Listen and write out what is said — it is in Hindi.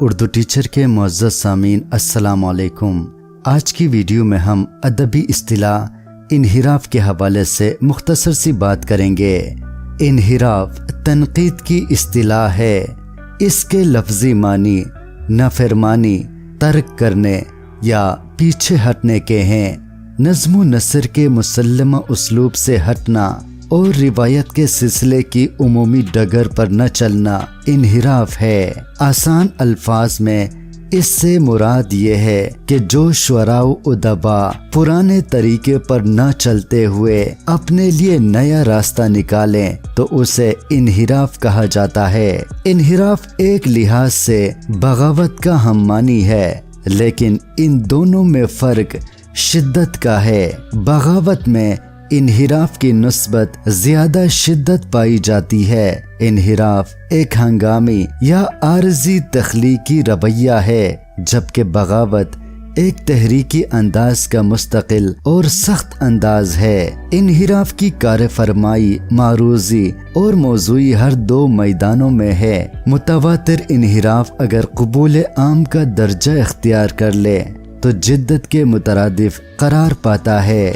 उर्दू टीचर के मुआज़ सामीन, अस्सलाम वालेकुम आज की वीडियो में हम अदबी इस्तिलाह इनहिराफ के हवाले से मुख्तसर सी बात करेंगे। इनहिराफ तनकीद की इस्तिलाह है। इसके लफ्ज़ी मानी, नाफरमानी, तर्क करने या पीछे हटने के हैं। नज्म नसर के मुसलमा उसलूब से हटना और रिवायत के सिलसिले की उमूमी डगर पर न चलना इनहिराफ है। आसान अल्फाज में इससे मुराद ये है कि जो शुराव उदबा पुराने तरीके पर न चलते हुए अपने लिए नया रास्ता निकालें तो उसे इनहिराफ कहा जाता है। इनहिराफ एक लिहाज से बगावत का हम मानी है, लेकिन इन दोनों में फ़र्क शिद्दत का है। बगावत में इनहिराफ की नस्बत ज़्यादा शिद्दत पाई जाती है। इनहिराफ एक हंगामी या आरजी तख्लीकी रवैया है, जबकि बगावत एक तहरीकी अंदाज का मुस्तकिल और सख्त अंदाज है। इनहिराफ की कार फरमाई मारूजी और मौजूई हर दो मैदानों में है। मुतवातिर इनहिराफ अगर कबूल आम का दर्जा इख्तियार कर ले तो जिद्दत के मुतरदिफ करार पाता है।